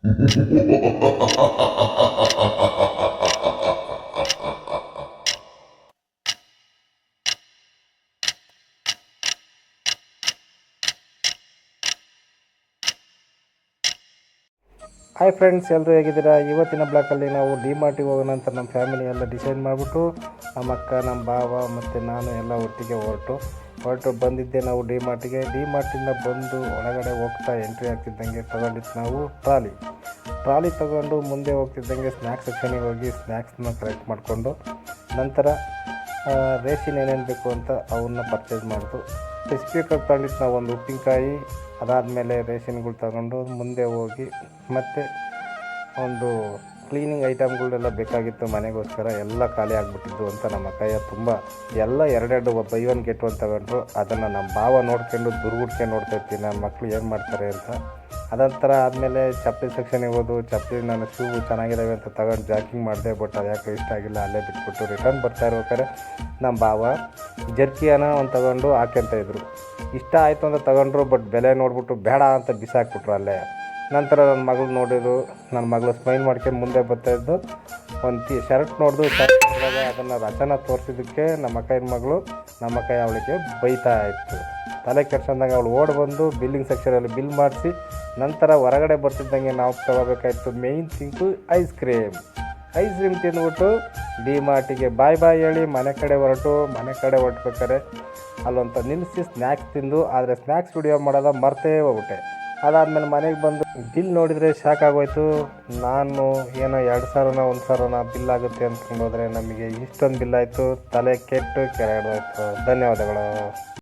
Hi friends ಎಲ್ಲರೂ ಹೇಗಿದ್ದೀರಾ? ಇವತ್ತಿನ ಬ್ಲಾಕಲ್ಲಿ ನಾವು ಡಿ ಮಾರ್ಟಿಗೆ ಹೋಗೋಣ ಅಂತ ನಮ್ಮ ಫ್ಯಾಮಿಲಿ ಎಲ್ಲ ಡಿಸೈಡ್ ಮಾಡಿಬಿಟ್ಟು, ನಮ್ಮ ಅಕ್ಕ, ನಮ್ಮ ಭಾವ ಮತ್ತು ನಾನು ಎಲ್ಲ ಒಟ್ಟಿಗೆ ಹೊರಟು. ಹೊರಟು ಬಂದಿದ್ದೆ ನಾವು ಡಿ ಮಾರ್ಟಿಗೆ. ಡಿ ಮಾರ್ಟಿಂದ ಬಂದು ಒಳಗಡೆ ಹೋಗ್ತಾ ಎಂಟ್ರಿ ಆಗ್ತಿದ್ದಂಗೆ ತಗೊಂಡಿದ್ದು ನಾವು ಟ್ರಾಲಿ. ಟ್ರಾಲಿ ತಗೊಂಡು ಮುಂದೆ ಹೋಗ್ತಿದ್ದಂಗೆ ಸ್ನ್ಯಾಕ್ಸ್ ಸೆಕ್ಷನಿಗೆ ಹೋಗಿ ಸ್ನ್ಯಾಕ್ಸ್ನ ಕಲೆಕ್ಟ್ ಮಾಡಿಕೊಂಡು ನಂತರ ರೇಷನ್ ಏನೇನು ಬೇಕು ಅಂತ ಅವನ್ನ ಪರ್ಚೇಸ್ ಮಾಡಿತು ಸ್ಪೀಕರ್ ತಗೊಂಡಿದ್ದು ನಾವು ಒಂದು ಉಪ್ಪಿನಕಾಯಿ, ಅದಾದಮೇಲೆ ರೇಷನ್ಗಳು ತಗೊಂಡು ಮುಂದೆ ಹೋಗಿ ಮತ್ತು ಒಂದು ಕ್ಲೀನಿಂಗ್ ಐಟಮ್ಗಳೆಲ್ಲ ಬೇಕಾಗಿತ್ತು, ಮನೆಗೋಸ್ಕರ ಎಲ್ಲ ಖಾಲಿ ಆಗಿಬಿಟ್ಟಿದ್ದು ಅಂತ ನಮ್ಮ ಕೈಯ ತುಂಬ ಎಲ್ಲ ಎರಡೆರಡು ಬೈ ಒನ್ ಗೆಟ್ ಒನ್ ತಗೊಂಡ್ರು. ಅದನ್ನು ನಮ್ಮ ಭಾವ ನೋಡ್ಕೊಂಡು ದುರ್ಗುಡ್ಕೊಂಡು ನೋಡ್ತಾ ಇರ್ತೀನಿ ನನ್ನ ಮಕ್ಕಳು ಏನು ಮಾಡ್ತಾರೆ ಅಂತ. ಅದೊಂಥರ ಆದಮೇಲೆ ಚಪ್ಪಲಿ ಸೆಕ್ಷನಿಗೆ ಹೋದು, ಚಪ್ಪಲಿ ನಾನು ಶೂ ಚೆನ್ನಾಗಿದ್ದಾವೆ ಅಂತ ತಗೊಂಡು ಜಾಕಿಂಗ್ ಮಾಡಿದೆ ಬಟ್ ಅದು ಯಾಕೆ ಇಷ್ಟ ಆಗಿಲ್ಲ, ಅಲ್ಲೇ ಬಿಟ್ಬಿಟ್ಟು ರಿಟರ್ನ್ ಬರ್ತಾ ಇರ್ಬೇಕಾದ್ರೆ ನಮ್ಮ ಭಾವ ಜರ್ಕಿಯನ ಒಂದು ತಗೊಂಡು ಹಾಕ್ಯಂತ ಇದ್ರು. ಇಷ್ಟ ಆಯಿತು ಅಂತ ತಗೊಂಡ್ರು ಬಟ್ ಬೆಲೆ ನೋಡ್ಬಿಟ್ಟು ಬೇಡ ಅಂತ ಬಿಸಾಕ್ಬಿಟ್ರು ಅಲ್ಲೇ. ನಂತರ ನನ್ನ ಮಗಳು ನೋಡಿದ್ರು, ನನ್ನ ಮಗಳು ಸ್ಮೈಲ್ ಮಾಡ್ಕೊಂಡು ಮುಂದೆ ಬರ್ತಾ ಇದ್ದು, ಒಂದು ಟಿ ಶರ್ಟ್ ನೋಡಿದು ಶರ್ಟ್ ನೋಡಿದಾಗ ಅದನ್ನು ರಚನ ತೋರಿಸಿದ್ದಕ್ಕೆ ನಮ್ಮ ಅಕ್ಕನ ಮಗಳು, ನಮ್ಮ ಕೈ ಅವಳಿಗೆ ಬೈತಾ ಇತ್ತು. ತಲೆ ಕೆಡ್ಸಂದಾಗ ಅವಳು ಓಡ್ ಬಂದು ಬಿಲ್ಲಿಂಗ್ ಸೆಕ್ಷನಲ್ಲಿ ಬಿಲ್ ಮಾಡಿಸಿ, ನಂತರ ಹೊರಗಡೆ ಬರ್ತಿದ್ದಂಗೆ ನಾವು ತಗೋಬೇಕಾಯಿತು main thing ice cream ice cream ತಿಂದ್ಬಿಟ್ಟು ಡಿ ಮಾರ್ಟಿಗೆ ಬಾಯ್ ಬಾಯ್ ಹೇಳಿ ಮನೆ ಕಡೆ ಹೊರಟು, ಮನೆ ಕಡೆ ಹೊರಟ್ಬೇಕಾರೆ ಅಲ್ಲೊಂತ ನಿಲ್ಲಿಸಿ ಸ್ನ್ಯಾಕ್ಸ್ ತಿಂದು, ಆದರೆ ಸ್ನ್ಯಾಕ್ಸ್ ವಿಡಿಯೋ ಮಾಡೋದ ಮರ್ತೇ ಹೋಗ್ಬಿಟ್ಟೆ. ಅದಾದಮೇಲೆ ಮನೆಗೆ ಬಂದು ಬಿಲ್ ನೋಡಿದರೆ ಶಾಕ್ ಆಗೋಯ್ತು. ನಾನು ಏನೋ ಎರಡು ಸಾವಿರನ ಒಂದು ಸಾವಿರನ ಬಿಲ್ ಆಗುತ್ತೆ ಅಂತ ಹೋದರೆ ನಮಗೆ ಇಷ್ಟೊಂದು ಬಿಲ್ ಆಯಿತು. ತಲೆ ಕೆಟ್ಟು ಕೆರೆ ಹಿಡ್ದೋಯ್ತು ಧನ್ಯವಾದಗಳು.